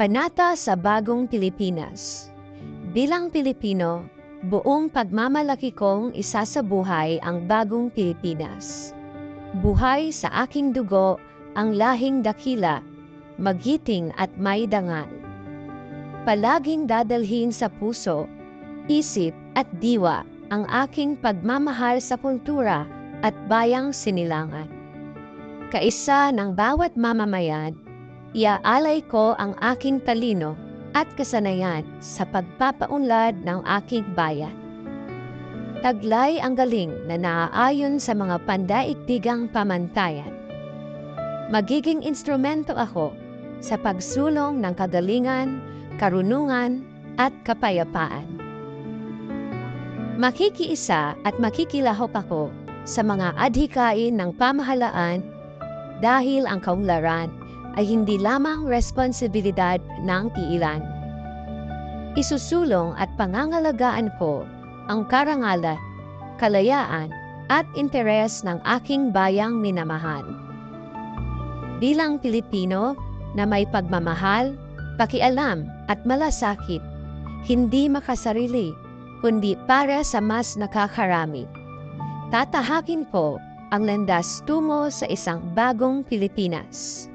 Panata sa Bagong Pilipinas Bilang Pilipino, buong pagmamalaki kong isa sa buhay ang Bagong Pilipinas. Buhay sa aking dugo ang lahing dakila, magiting at may dangal. Palaging dadalhin sa puso, isip at diwa ang aking pagmamahal sa kultura at bayang sinilangan. Kaisa ng bawat mamamayan, iaalay ko ang aking talino at kasanayan sa pagpapaunlad ng aking bayan. Taglay ang galing na naaayon sa mga pandaigdigang pamantayan. Magiging instrumento ako sa pagsulong ng kagalingan, karunungan at kapayapaan. Makikiisa at makikilahok ako sa mga adhikain ng pamahalaan dahil ang kaunlaran ay hindi lamang responsibilidad ng tiilan. Isusulong at pangangalagaan ko ang karangalan, kalayaan at interes ng aking bayang minamahal. Bilang Pilipino na may pagmamahal, pakialam at malasakit, hindi makasarili, kundi para sa mas nakakarami. Tatahakin ko ang landas tungo sa isang bagong Pilipinas.